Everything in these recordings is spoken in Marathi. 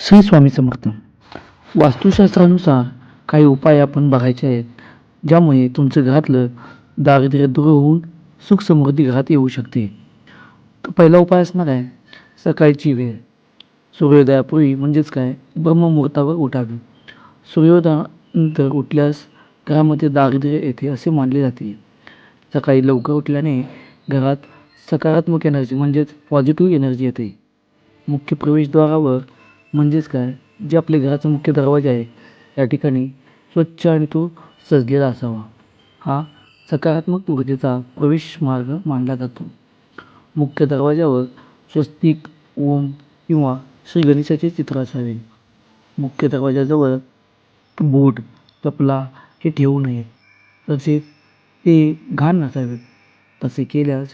श्री स्वामी समर्थ. वास्तुशास्त्रानुसार काही उपाय आपण बघायचे आहेत ज्यामुळे तुमचं घरातलं दारिद्र्य दूर होऊन सुख समृद्धी घरात येऊ शकते. तर पहिला उपाय असणार आहे सकाळची वेळ. सूर्योदयापूर्वी म्हणजेच काय? ब्रह्ममुहूर्तावर उठावे. सूर्योदयानंतर उठल्यास घरामध्ये दारिद्र्य येते असे मानले जाते. सकाळी लवकर उठल्याने घरात सकारात्मक एनर्जी म्हणजेच पॉझिटिव्ह एनर्जी येते. मुख्य प्रवेशद्वारावर म्हणजेच काय? जे आपले घराचा मुख्य दरवाजा आहे या ठिकाणी स्वच्छ आणि तो सजलेला असावा. हा सकारात्मक ऊर्जेचा प्रवेश मार्ग मानला जातो. मुख्य दरवाजावर स्वस्तिक ओम किंवा श्री गणेशाचे चित्र असावे. मुख्य दरवाजाजवळ बूट चपला हे ठेवू नये. तसेच ते घाण नसावेत तसे केल्यास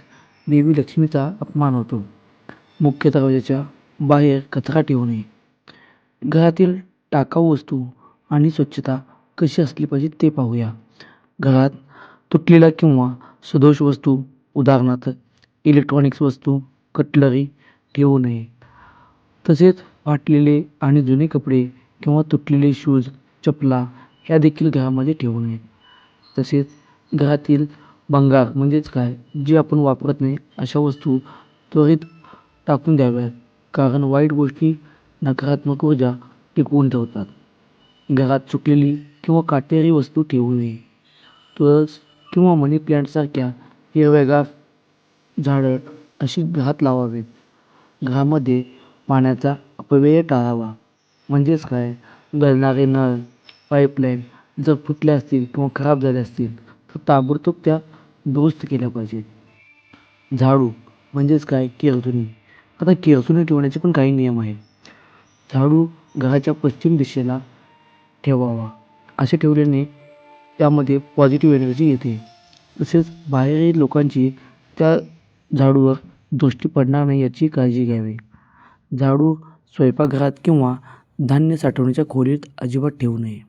देवी लक्ष्मीचा अपमान होतो. मुख्य दरवाजाच्या बाहेर कचरा ठेवू नये. घरातील टाकाऊ वस्तू आणि स्वच्छता कशी असली पाहिजे ते पाहूया. घरात तुटलेल्या किंवा सदोष वस्तू उदाहरणार्थ इलेक्ट्रॉनिक्स वस्तू कटलरी ठेवू नये. तसेच फाटलेले आणि जुने कपडे किंवा तुटलेले शूज चपला ह्या देखील घरामध्ये ठेवू नये. तसेच घरातील भंगार म्हणजेच काय जे आपण वापरत नाही अशा वस्तू त्वरित टाकून द्याव्यात. कारण वाईट गोष्टी नकारात्मक ऊर्जा टिकवून ठेवतात. घरात चुकलेली किंवा काटेरी वस्तू ठेवू नये. तुळस किंवा मनी प्लॅन्टसारख्या हिरव्यागार झाडं अशी घरात लावावीत. घरामध्ये पाण्याचा अपव्यय टाळावा. म्हणजेच काय? गळणारे नळ पाईपलाईन जर फुटल्या असतील किंवा खराब झाल्या असतील तर ताबडतोब त्या दुरुस्त केल्या पाहिजेत. झाडू म्हणजेच काय? केरसुणी आता केरसुणी ठेवण्याचे पण काही नियम आहेत. झाडू घराच्या पश्चिम दिशेला ठेवावा. असे ठेवल्याने त्यामध्ये पॉझिटिव्ह एनर्जी येते. तसेच बाहेरील लोकांची त्या झाडूवर दृष्टी पडणार नाही याची काळजी घ्यावी. झाडू स्वयंपाकघरात किंवा धान्य साठवण्याच्या खोलीत अजिबात ठेवू नये.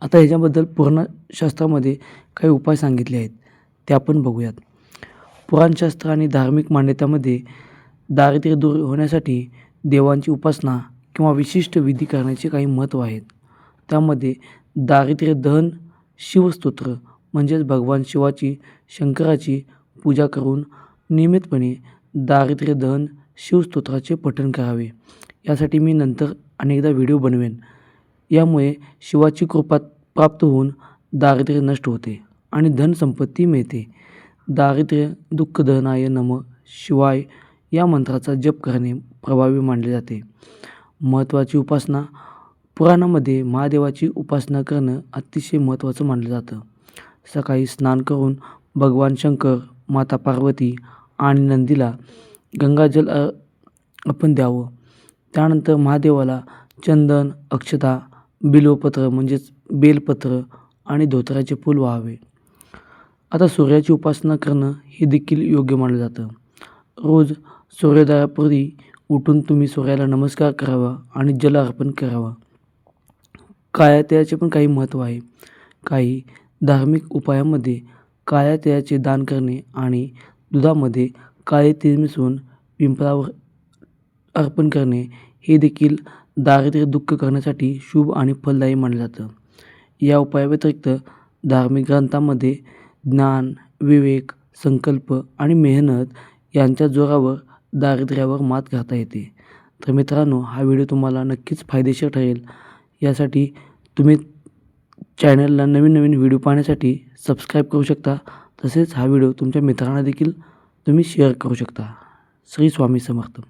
आता ह्याच्याबद्दल पुराणशास्त्रामध्ये काही उपाय सांगितले आहेत. ते आपण बघूयात. पुराणशास्त्र आणि धार्मिक मान्यतामध्ये दारिद्र्य दूर होण्यासाठी देवांची उपासना किंवा विशिष्ट विधी करण्याचे काही महत्त्व आहेत. त्यामध्ये दारिद्र्य दहन शिवस्तोत्र म्हणजेच भगवान शिवाची शंकराची पूजा करून नियमितपणे दारिद्र्य दहन शिवस्तोत्राचे पठण करावे. यासाठी मी नंतर अनेकदा व्हिडिओ बनवेन. यामुळे शिवाची कृपा प्राप्त होऊन दारिद्र्य नष्ट होते आणि धनसंपत्ती मिळते. दारिद्र्य दुःखदहनाय नम शिवाय या मंत्राचा जप करणे प्रभावी मानले जाते. महत्त्वाची उपासना पुराणामध्ये महादेवाची उपासना करणं अतिशय महत्त्वाचं मानलं जातं. सकाळी स्नान करून भगवान शंकर माता पार्वती आणि नंदीला गंगाजल आपण द्यावं. त्यानंतर महादेवाला चंदन अक्षता बिल्वपत्र म्हणजेच बेलपत्र आणि धोत्राचे फूल व्हावे. आता सूर्याची उपासना करणं हे देखील योग्य मानलं जातं. रोज सूर्योदयापूर्वी उठून तुम्ही सूर्याला नमस्कार करावा आणि जल अर्पण करावा. काळ्या पण काही महत्त्व आहे. काही धार्मिक उपायामध्ये काळ्या दान करणे आणि दुधामध्ये काळे तेल मिसळून पिंपळावर अर्पण करणे हे देखील दारिद्र्य दुःख करण्यासाठी शुभ आणि फलदायी मानलं जातं. या उपायाव्यतिरिक्त धार्मिक ग्रंथामध्ये ज्ञान विवेक संकल्प आणि मेहनत यांच्या जोरावर दारिद्र्यावर मात घालता येते. तर मित्रांनो हा व्हिडिओ तुम्हाला नक्कीच फायदेशीर ठरेल. यासाठी तुम्ही चॅनलला नवीन नवीन व्हिडिओ पाहण्यासाठी सबस्क्राईब करू शकता. तसेच हा व्हिडिओ तुमच्या मित्रांना देखील तुम्ही शेअर करू शकता. श्री स्वामी समर्थ.